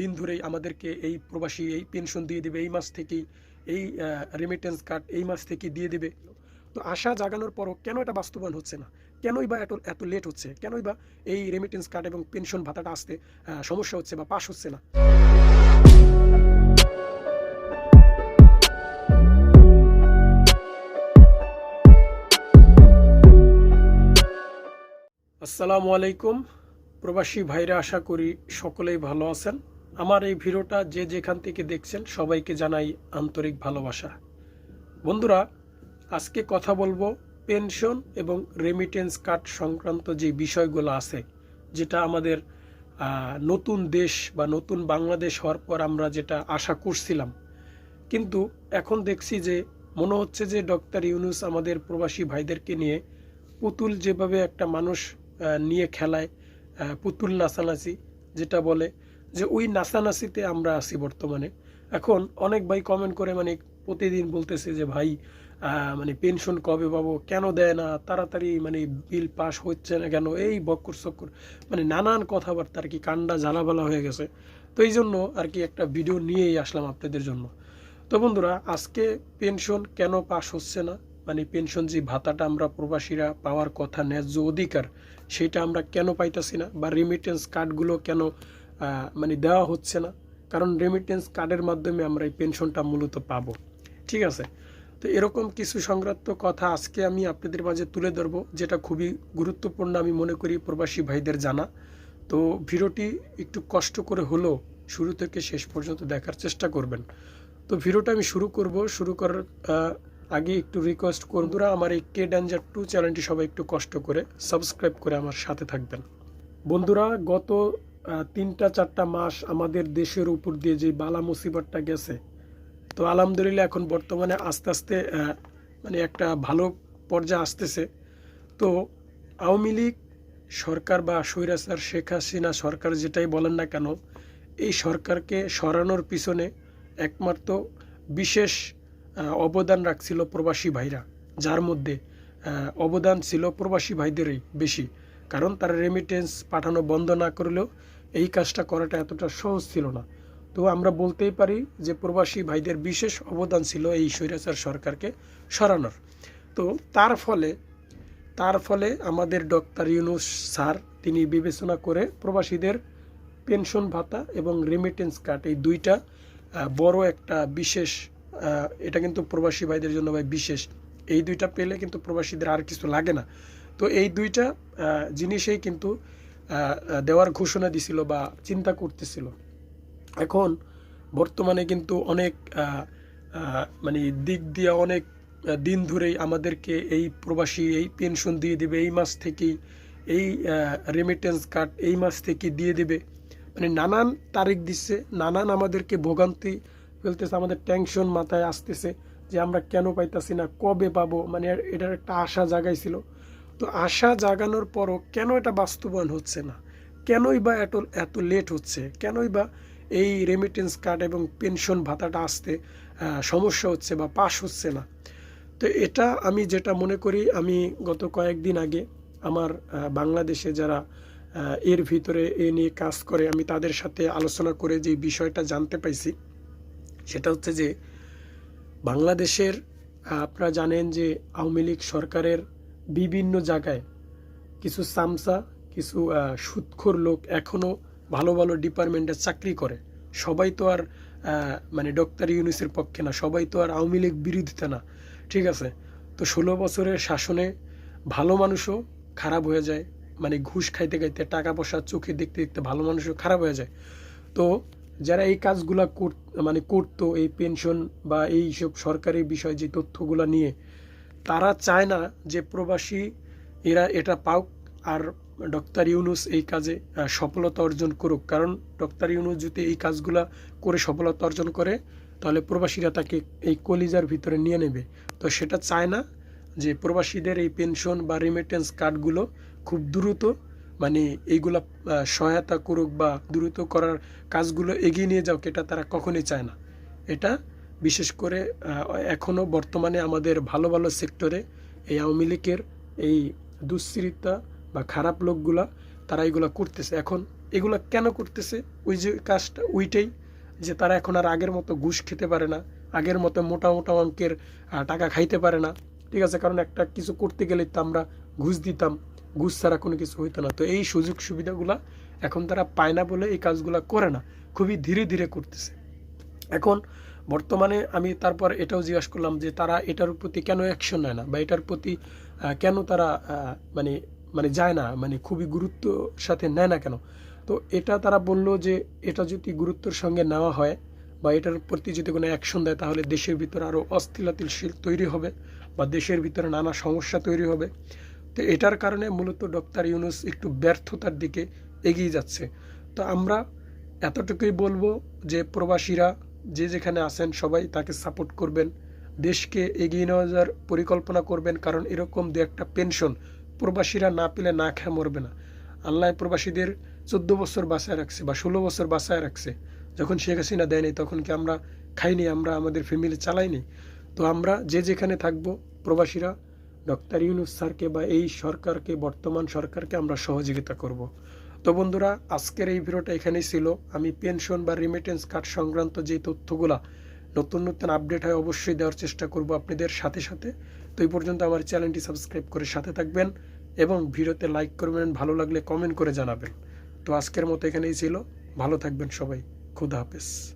দিন ধরেই আমাদেরকে এই প্রবাসী, এই পেনশন দিয়ে দেবে, এই মাস থেকেই, এই রেমিটেন্স কার্ড এই মাস থেকে দিয়ে দেবে। তো আশা জাগানোর পরও কেন এটা বাস্তবায়ন হচ্ছে না? কেনই বা এত এত লেট হচ্ছে? কেনই বা এই রেমিটেন্স কার্ড এবং পেনশন ভাতাটা আসতে সমস্যা হচ্ছে বা পাস হচ্ছে না? আসসালামু আলাইকুম। প্রবাসী ভাইরা, আশা করি সকলেই ভালো আছেন। আমার এই ভিডিওটা যে যেখান থেকে দেখছেন, সবাইকে জানাই আন্তরিক ভালোবাসা। বন্ধুরা, আজকে কথা বলব পেনশন এবং রেমিটেন্স কার্ড সংক্রান্ত যে বিষয়গুলো আছে, যেটা আমাদের নতুন দেশ বা নতুন বাংলাদেশ হওয়ার পর আমরা যেটা আশা করছিলাম। কিন্তু এখন দেখছি যে মনে হচ্ছে যে ডক্টর ইউনুস আমাদের প্রবাসী ভাইদেরকে নিয়ে পুতুল যেভাবে একটা মানুষ নিয়ে খেলায় পুতুল নাচানাচি, যেটা বলে যে ওই নাচানাচিতে আমরা আছি বর্তমানে। এখন অনেক ভাই কমেন্ট করে মানে প্রতিদিন বলতেছে যে, ভাই মানে পেনশন কবে পাবো, কেন দেয় না, তাড়াতাড়ি মানে বিল পাস হচ্ছে না কেন, এই বক্কর চক্কর। মানে নানান কথাবার্তা আর কি কান্ডা জ্বালাবালা হয়ে গেছে। তো এই জন্য আর কি একটা ভিডিও নিয়েই আসলাম আপনাদের জন্য। তো বন্ধুরা, আজকে পেনশন কেন পাস হচ্ছে না? মানে পেনশন যে ভাতাটা আমরা প্রবাসীরা পাওয়ার কথা, ন্যায্য অধিকার, সেটা আমরা কেন পাইতাছি না? বা রেমিটেন্স কার্ডগুলো কেন মানে দেওয়া হচ্ছে না? কারণ রেমিটেন্স কার্ডের মাধ্যমে আমরা এই পেনশনটা মূলত পাবো। ঠিক আছে? তো এরকম কিছু সংক্রান্ত কথা আজকে আমি আপনাদের মাঝে তুলে ধরবো, যেটা খুবই গুরুত্বপূর্ণ আমি মনে করি প্রবাসী ভাইদের জানা। তো ভিডিওটি একটু কষ্ট করে হলেও শুরু থেকে শেষ পর্যন্ত দেখার চেষ্টা করবেন। তো ভিডিওটা আমি শুরু করব। শুরু করার আগে একটু রিকোয়েস্ট বন্ধুরা, আমার এই কে ড্যাঞ্জার টু চ্যানেলটি সবাই একটু কষ্ট করে সাবস্ক্রাইব করে আমার সাথে থাকবেন। বন্ধুরা, গত তিনটা চারটা মাস আমাদের দেশের উপর দিয়ে যে বালা মুসিবতটা গেছে, তো আলহামদুলিল্লাহ এখন বর্তমানে আস্তে আস্তে মানে একটা ভালো পর্যায়ে আসতেছে। তো আওয়ামী লীগ সরকার বা স্বৈরাচার শেখ হাসিনা সরকার যেটাই বলেন না কেন, এই সরকারকে সরানোর পিছনে একমাত্র বিশেষ অবদান রাখছিল প্রবাসী ভাইরা, যার মধ্যে অবদান ছিল প্রবাসী ভাইদেরই বেশি। কারণ তারা রেমিটেন্স পাঠানো বন্ধ না করলেও এই কাজটা করাটা এতটা সহজ ছিল না। তো আমরা বলতেই পারি যে প্রবাসী ভাইদের বিশেষ অবদান ছিল এই স্বৈরাচার সরকারকে সরানোর। তো তার ফলে তার ফলে আমাদের ডক্টর ইউনুস স্যার, তিনি বিবেচনা করে প্রবাসীদের পেনশন ভাতা এবং রেমিটেন্স কার্ড এই দুইটা বড় একটা বিশেষ এটা কিন্তু প্রবাসী ভাইদের জন্য ভাই বিশেষ। এই দুইটা পেলে কিন্তু প্রবাসীদের আর কিছু লাগে না। তো এই দুইটা জিনিসেই কিন্তু দেওয়ার ঘোষণা দিছিল বা চিন্তা করতেছিল। এখন বর্তমানে কিন্তু অনেক মানে দিক দিয়ে অনেক দিন ধরেই আমাদেরকে এই প্রবাসী এই পেনশন দিয়ে দেবে, এই মাস থেকেই এই রেমিটেন্স কার্ড এই মাস থেকে দিয়ে দেবে। মানে নানান তারিখ দিচ্ছে, নানান আমাদেরকে ভোগান্তি ফেলতেছে, আমাদের টেনশন মাথায় আসতেছে যে আমরা কেন পাইতাছি না, কবে পাবো মানে এটার একটা আশা জাগাইছিল। তো আশা জাগানোর পরও কেন এটা বাস্তবায়ন হচ্ছে না? কেনই বা এত এত লেট হচ্ছে? কেনই বা এই রেমিটেন্স কার্ড এবং পেনশন ভাতাটা আসতে সমস্যা হচ্ছে বা পাস হচ্ছে না? তো এটা আমি যেটা মনে করি, আমি গত কয়েকদিন আগে আমার বাংলাদেশে যারা এর ভিতরে এ নিয়ে কাজ করে, আমি তাদের সাথে আলোচনা করে যে বিষয়টা জানতে পাইছি। সেটা হচ্ছে যে বাংলাদেশের আপনারা জানেন যে আওয়ামী লীগ সরকারের বিভিন্ন জায়গায় কিছু সামসা কিছু আহ, সুদখোর লোক এখনও ভালো ভালো ডিপার্টমেন্টে চাকরি করে। সবাই তো আর মানে ডক্টর ইউনুসের পক্ষে না সবাই তো আর আওয়ামী লীগ বিরোধিতা না ঠিক আছে? তো ষোলো বছরের শাসনে ভালো মানুষও খারাপ হয়ে যায় মানে ঘুষ খাইতে খাইতে টাকা পয়সা চোখে দেখতে দেখতে ভালো মানুষও খারাপ হয়ে যায়। তো যারা এই কাজগুলা কর মানে করতো, এই পেনশন বা এই সব সরকারি বিষয় যে তথ্যগুলা নিয়ে, তারা চায় না যে প্রবাসী এরা এটা পাওক আর ডক্টর ইউনুস এই কাজে সফলতা অর্জন করুক। কারণ ডক্টর ইউনুস যদি এই কাজগুলা করে সফলতা অর্জন করে, তাহলে প্রবাসীরা তাকে এই কলিজার ভিতরে নিয়ে নেবে। তো সেটা চায় না যে প্রবাসীদের এই পেনশন বা রেমিটেন্স কার্ডগুলো খুব দ্রুত মানে এইগুলা সহায়তা করুক বা দ্রুত করার কাজগুলো এগিয়ে নিয়ে যাওক এটা তারা কখনোই চায় না। এটা বিশেষ করে আহ, এখনও বর্তমানে আমাদের ভালো ভালো সেক্টরে এই আওয়ামী লীগের এই দুশ্চিন্তা বা খারাপ লোকগুলা তারা এগুলো করতেছে। এখন এগুলো কেন করতেছে? ওই যে কাজটা ওইটাই যে তারা এখন আর আগের মতো ঘুষ খেতে পারে না আগের মতো মোটা মোটা অঙ্কের টাকা খাইতে পারে না। ঠিক আছে কারণ একটা কিছু করতে গেলে তো আমরা ঘুষ দিতাম, ঘুষ ছাড়া কোনো কিছু হইতো না। তো এই সুযোগ সুবিধাগুলা এখন তারা পায় না বলে এই কাজগুলা করে না, খুবই ধীরে ধীরে করতেছে। এখন বর্তমানে আমি তারপর এটাও জিজ্ঞাসা করলাম যে তারা এটার প্রতি কেন অ্যাকশন নেয় না বা এটার প্রতি কেন তারা মানে মানে যায় না মানে খুবই গুরুত্ব সাথে নেয় না কেন? তো এটা তারা বলল যে এটা যদি গুরুত্বের সঙ্গে নেওয়া হয় বা এটার প্রতি যদি কোনো অ্যাকশন দেয় তাহলে দেশের ভিতরে আরও অস্থিরশীল তৈরি হবে বা দেশের ভিতরে নানা সমস্যা তৈরি হবে। তো এটার কারণে মূলত ডক্টর ইউনুস একটু ব্যর্থতার দিকে এগিয়ে যাচ্ছে। তো আমরা এতটুকুই বলব যে প্রবাসীরা যে যেখানে আছেন সবাই তাকে সাপোর্ট করবেন, দেশকে এগিয়ে নেওয়া যাওয়ার পরিকল্পনা করবেন, কারণ এরকম দু একটা পেনশন প্রবাসীরা না পেলে না খেয়ে মরবে না। আল্লাহ প্রবাসীদের চোদ্দ বছর বাঁচায় রাখছে বা ষোলো বছর বাঁচায় রাখছে। যখন শেখ হাসিনা দেয়নি তখন কি আমরা খাইনি, আমরা আমাদের ফ্যামিলি চালাইনি? তো আমরা যে যেখানে থাকব, প্রবাসীরা ডক্টর ইউনুস স্যারকে বা এই সরকারকে, বর্তমান সরকারকে আমরা সহযোগিতা করব। তো বন্ধুরা, আজকের এই ভিডিওটা এখানেই ছিল। আমি পেনশন বা রিমিটেন্স কার্ড সংক্রান্ত যে তথ্যগুলা নতুন নতুন আপডেট হয়, অবশ্যই দেওয়ার চেষ্টা করব আপনাদের সাথে সাথে। তো এই পর্যন্ত আমার চ্যানেলটি সাবস্ক্রাইব করে সাথে থাকবেন এবং ভিডিওতে লাইক করবেন, ভালো লাগলে কমেন্ট করে জানাবেন। তো আজকের মতো এখানেই ছিল। ভালো থাকবেন সবাই। খুদা হাফেজ।